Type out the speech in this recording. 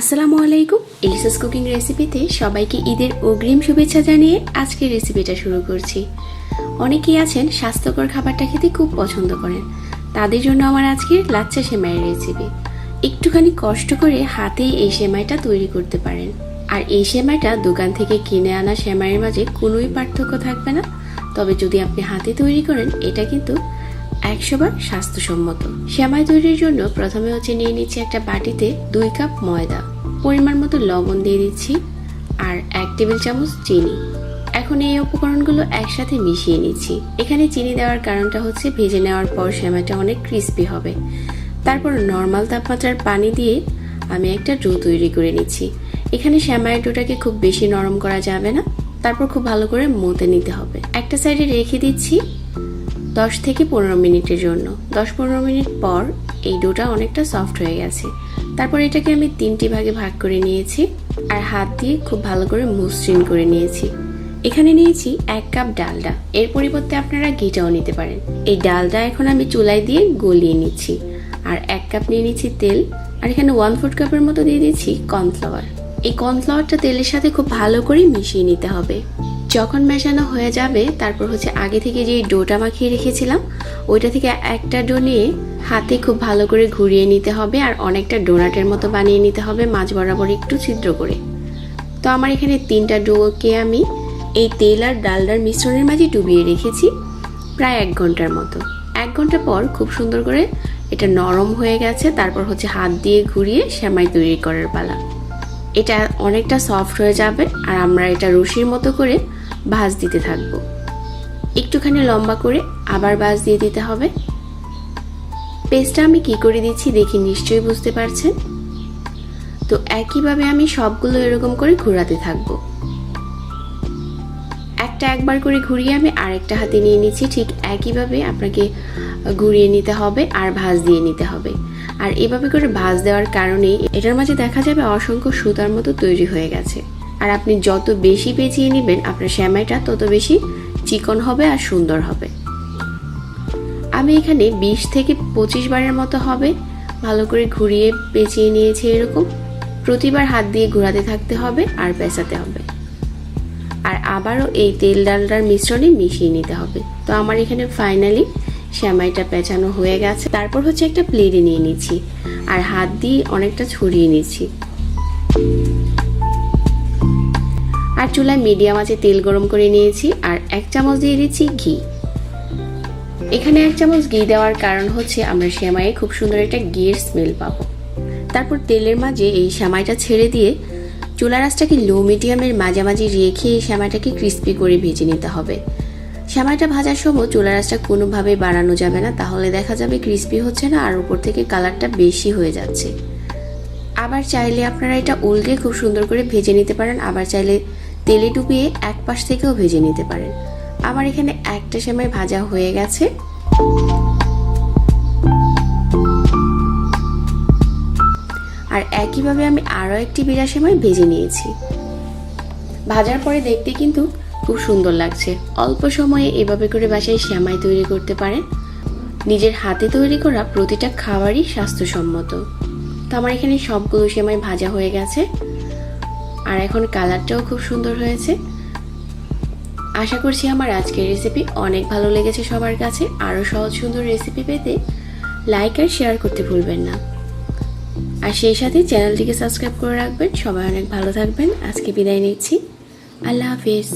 আসসালামু আলাইকুম। এলিসাস কুকিং রেসিপিতে সবাইকে ঈদের অগ্রিম শুভেচ্ছা জানিয়ে আজকের রেসিপিটা শুরু করছি। অনেকেই আছেন স্বাস্থ্যকর খাবারটা খেতে খুব পছন্দ করেন। তাদের জন্য আমার আজকের লাচ্চা সেমাইয়ের রেসিপি। একটুখানি কষ্ট করে হাতেই এই সেমাইটা তৈরি করতে পারেন। আর এই সেমাইটা দোকান থেকে কিনে আনা সেমাইয়ের মাঝে কোনোই পার্থক্য থাকবে না। তবে যদি আপনি হাতে তৈরি করেন, এটা কিন্তু একশো স্বাস্থ্যসম্মত। সেমাই তৈরির জন্য প্রথমে হচ্ছে নিয়ে নিচ্ছি একটা বাটিতে দুই কাপ ময়দা। পরিমাণ মতো লবণ দিয়ে দিচ্ছি আর এক টেবিল চামচ চিনি। এখন এই উপকরণগুলো একসাথে মিশিয়ে নিচ্ছি। এখানে চিনি দেওয়ার কারণটা হচ্ছে ভেজে নেওয়ার পর সেমাইটা অনেক ক্রিস্পি হবে। তারপর নর্মাল তাপমাত্রার পানি দিয়ে আমি একটা ডো তৈরি করে নিচ্ছি। এখানে শ্যামাইয়ের ডোটাকে খুব বেশি নরম করা যাবে না। তারপর খুব ভালো করে মতে নিতে হবে। একটা সাইডে রেখে দিচ্ছি। দশ থেকে পনেরো মিনিটের জন্য। দশ পনেরো মিনিট পর এই ডোটা অনেকটা সফট হয়ে গেছে। তারপর এটাকে আমি তিনটি ভাগে ভাগ করে নিয়েছি আর হাত দিয়ে খুব ভালো করে মসৃণ করে নিয়েছি। এখানে নিয়েছি এক কাপ ডালডা। এর পরিবর্তে আপনারা ঘিটাও নিতে পারেন। এই ডালডা এখন আমি চুলায় দিয়ে গলিয়ে নিচ্ছি। আর এক কাপ নিয়ে নিচ্ছি তেল। আর এখানে ওয়ান ফোর্থ কাপের মতো দিয়ে দিচ্ছি কর্নফ্লাওয়ার এই কর্নফ্লাওয়ারটা তেলের সাথে খুব ভালো করে মিশিয়ে নিতে হবে। যখন মেশানো হয়ে যাবে, তারপর হচ্ছে আগে থেকে যে ডোটা মাখিয়ে রেখেছিলাম, ওইটা থেকে একটা ডো নিয়ে হাতে খুব ভালো করে ঘুরিয়ে নিতে হবে আর অনেকটা ডোনাটের মতো বানিয়ে নিতে হবে, মাঝ বরাবর একটু ছিদ্র করে। তো আমার এখানে তিনটা ডোকে আমি এই তেল আর ডালডার মিশ্রণের মাঝে ডুবিয়ে রেখেছি প্রায় এক ঘণ্টার মতো। এক ঘণ্টা পর খুব সুন্দর করে এটা নরম হয়ে গেছে, তারপর হচ্ছে হাত দিয়ে ঘুরিয়ে সেমাই তৈরি করার পালা। এটা অনেকটা সফট হয়ে যাবে আর আমরা এটা রুশির মতো করে ভাজ দিতে থাকব। একটুখানি লম্বা করে আবার ভাজ দিয়ে দিতে হবে। পেস্টটা আমি কি করে দিচ্ছি দেখি নিশ্চয়ই বুঝতে পারছেন? তো একইভাবে আমি সবগুলো এরকম করে ঘোরাতে থাকব। একটা একবার করে ঘুরিয়ে আমি আরেকটা হাতে নিয়ে নিচ্ছি, ঠিক একইভাবে আপনাকে ঘুরিয়ে নিতে হবে আর ভাঁজ দিয়ে নিতে হবে। আর এভাবে করে ভাঁজ দেওয়ার কারণে এটার মাঝে দেখা যাবে অসংখ্য সুতার মতো তৈরি হয়ে গেছে। আর আপনি যত বেশি পেঁচিয়ে নেবেন, আপনার শ্যামাইটা তত বেশি চিকন হবে আর সুন্দর হবে। আমি এখানে বিশ থেকে পঁচিশ বারের মতো হবে। ভালো করে ঘুরিয়ে পেঁচিয়ে নিয়েছি এরকম। প্রতিবার হাত দিয়ে ঘোরাতে থাকতে হবে আর পেঁচাতে হবে। আর আবারও এই তেল ডালটার মিশ্রণে মিশিয়ে নিতে হবে। তো আমার এখানে ফাইনালি শ্যামাইটা পেঁচানো হয়ে গেছে। তারপর হচ্ছে একটা প্লেটে নিয়ে নিচ্ছি। আর হাত দিয়ে অনেকটা ছড়িয়ে নিচ্ছি। আর চুলায় মিডিয়াম আছে তেল গরম করে নিয়েছি আর এক চামচ দিয়ে দিচ্ছি ঘি। এখানে এক চামচ ঘি দেওয়ার কারণ হচ্ছে আমরা শ্যামাইয়ে খুব সুন্দর একটা ঘিয়ের স্মেল পাবো। তারপর তেলের মাঝে এই শ্যামাইটা ছেড়ে দিয়ে চুলা রাসটাকে লো মিডিয়ামের মাঝামাঝি রেখে এই শ্যামাইটাকে ক্রিস্পি করে ভেজে নিতে হবে। শ্যামাইটা ভাজার সময় চুলা রাসটা কোনোভাবে বাড়ানো যাবে না, তাহলে দেখা যাবে ক্রিস্পি হচ্ছে না আর উপর থেকে কালারটা বেশি হয়ে যাচ্ছে। আবার চাইলে আপনারা এটা উল্টে খুব সুন্দর করে ভেজে নিতে পারেন, আবার চাইলে তেলে ডুবিয়ে এক পাশ থেকেও ভেজে নিতে পারেন। আমার এখানে একটা সেমাই ভাজা হয়ে গেছে। আর একইভাবে আমি আরও একটি বিড়া সেমাই ভেজে নিয়েছি। ভাজার পরে দেখতে কিন্তু খুব সুন্দর লাগছে। অল্প সময়ে এভাবে করে বাসায় শ্যামাই তৈরি করতে পারেন। নিজের হাতে তৈরি করা প্রতিটা খাবারই স্বাস্থ্যসম্মত। তো আমার এখানে সবগুলো সেমাই ভাজা হয়ে গেছে। আর এখন কালারটাও খুব সুন্দর হয়েছে। আশা করছি আমার আজকের রেসিপি অনেক ভালো লেগেছে সবার কাছে। আরও সহজ সুন্দর রেসিপি পেতে লাইক আর শেয়ার করতে ভুলবেন না। আর সেই সাথে চ্যানেলটিকে সাবস্ক্রাইব করে রাখবেন। সবাই অনেক ভালো থাকবেন। আজকে বিদায় নিচ্ছি। আল্লাহ হাফিজ।